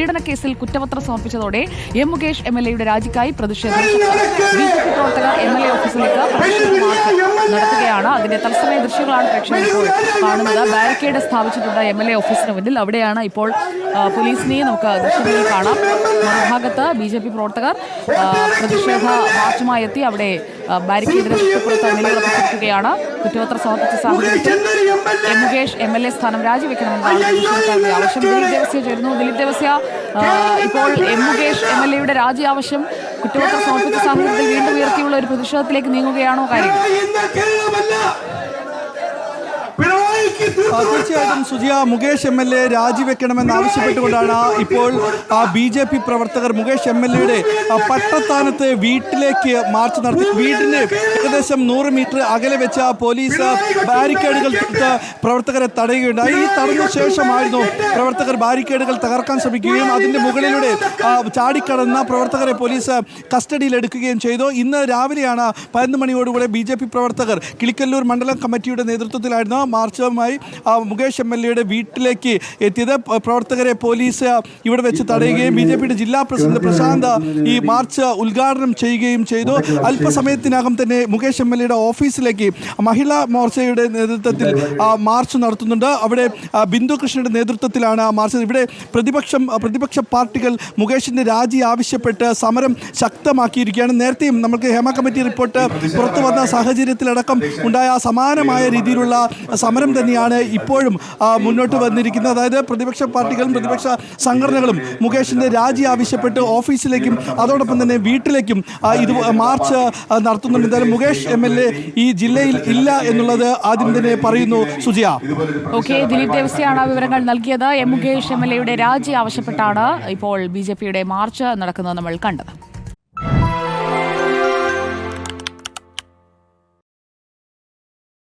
പീഡനക്കേസിൽ കുറ്റപത്രം സമർപ്പിച്ചതോടെ M Mukesh M L എയുടെ രാജിക്കായി പ്രതിഷേധം. ബി ജെ പി പ്രവർത്തകർ എം എൽ എ ഓഫീസിലേക്ക് പ്രതിഷേധ നടത്തുകയാണ് അതിന്റെ തത്സമയ ദൃശ്യങ്ങളാണ് പ്രേക്ഷകർ ഇപ്പോൾ കാണുന്നത്. ബാരിക്കേഡ് സ്ഥാപിച്ചിട്ടുണ്ട് എം എൽ എ ഓഫീസിന് മുന്നിൽ അവിടെയാണ് ഇപ്പോൾ പോലീസിനെയും നമുക്ക് ദൃശ്യങ്ങളിൽ കാണാം. മറുഭാഗത്ത് ബി ജെ പി പ്രവർത്തകർ പ്രതിഷേധ മാർച്ചുമായി എത്തി അവിടെ ബാരിക്കേഡിന് ചുറ്റുപുറത്ത് നിലയുറപ്പിച്ചിരിക്കുകയാണ് കുറ്റപത്ര സമർപ്പിച്ച സാഹചര്യത്തിൽ M Mukesh M L A സ്ഥാനം രാജിവെക്കണമെന്നാണ് പ്രതിഷേധക്കാരുടെ ആവശ്യം. ദിലീപ് ദേവസ്യ ചേരുന്നു. ദിലീപ് ദേവസ്യ ഇപ്പോൾ എം മുകേഷ് എം എൽ എയുടെ രാജി ആവശ്യം കുറ്റപത്രം സമർപ്പിച്ച സാഹചര്യത്തിൽ വീണ്ടും ഉയർത്തിയുള്ള ഒരു പ്രതിഷേധത്തിലേക്ക് നീങ്ങുകയാണോ കാര്യം തീർച്ചയായിട്ടും Sujiya Mukesh M L A രാജിവെക്കണമെന്ന് ആവശ്യപ്പെട്ടുകൊണ്ടാണ് ഇപ്പോൾ ബി ജെ പി പ്രവർത്തകർ മുകേഷ് എം എൽ എയുടെ പട്ടത്താനത്ത് വീട്ടിലേക്ക് മാർച്ച് നടത്തി. വീടിന് ഏകദേശം നൂറ് മീറ്റർ അകലെ വെച്ച പോലീസ് ബാരിക്കേഡുകൾ തീർത്ത് പ്രവർത്തകരെ തടയുകയുണ്ടായി. ഈ തടഞ്ഞ ശേഷമായിരുന്നു പ്രവർത്തകർ ബാരിക്കേഡുകൾ തകർക്കാൻ ശ്രമിക്കുകയും അതിന്റെ മുകളിലൂടെ ചാടിക്കടന്ന പ്രവർത്തകരെ പോലീസ് കസ്റ്റഡിയിൽ എടുക്കുകയും ചെയ്തു. ഇന്ന് രാവിലെയാണ് പതിനൊന്ന് മണിയോടുകൂടെ ബി ജെ പി പ്രവർത്തകർ കിളിക്കല്ലൂർ മണ്ഡലം കമ്മിറ്റിയുടെ നേതൃത്വത്തിലായിരുന്നു മാർച്ചുമായി മുകേഷ് എം എൽ എയുടെ വീട്ടിലേക്ക് എത്തിയത്. പ്രവർത്തകരെ പോലീസ് ഇവിടെ വെച്ച് തടയുകയും ബി ജെ പിയുടെ ജില്ലാ പ്രസിഡന്റ് പ്രശാന്ത് ഈ മാർച്ച് ഉദ്ഘാടനം ചെയ്യുകയും ചെയ്തു. അല്പസമയത്തിനകം തന്നെ മുകേഷ് എം എൽ എയുടെ ഓഫീസിലേക്ക് മഹിളാ മോർച്ചയുടെ നേതൃത്വത്തിൽ ആ, മാർച്ച് നടത്തുന്നുണ്ട്. അവിടെ ബിന്ദു കൃഷ്ണയുടെ നേതൃത്വത്തിലാണ് ആ മാർച്ച്. ഇവിടെ പ്രതിപക്ഷം പ്രതിപക്ഷ പാർട്ടികൾ മുകേഷിന്റെ രാജി ആവശ്യപ്പെട്ട് സമരം ശക്തമാക്കിയിരിക്കുകയാണ്. നേരത്തെയും നമുക്ക് ഹേമ കമ്മിറ്റി റിപ്പോർട്ട് പുറത്തു വന്ന സാഹചര്യത്തിലടക്കം ഉണ്ടായ സമാനമായ രീതിയിലുള്ള സമരം തന്നെയാണ് ഇപ്പോഴും മുന്നോട്ട് വന്നിരിക്കുന്നത് അതായത് പ്രതിപക്ഷ പാർട്ടികളും പ്രതിപക്ഷ സംഘടനകളും മുകേഷിന്റെ രാജി ആവശ്യപ്പെട്ട് ഓഫീസിലേക്കും അതോടൊപ്പം തന്നെ വീട്ടിലേക്കും ഇത് മാർച്ച് നടത്തുന്നുണ്ട്. എന്തായാലും മുകേഷ് എം എൽ എ ഈ ജില്ലയിൽ ഇല്ല എന്നുള്ളത് ആദ്യം തന്നെ പറയുന്നു സുജിയ. ഓക്കെ ദിലീപ് ദേവസ്യാണ് വിവരങ്ങൾ നൽകിയത്. എം മുകേഷ് എം എൽ എയുടെ രാജി ആവശ്യപ്പെട്ടാണ് ഇപ്പോൾ ബി ജെ പിയുടെ മാർച്ച് നടക്കുന്നത് നമ്മൾ കണ്ടത്.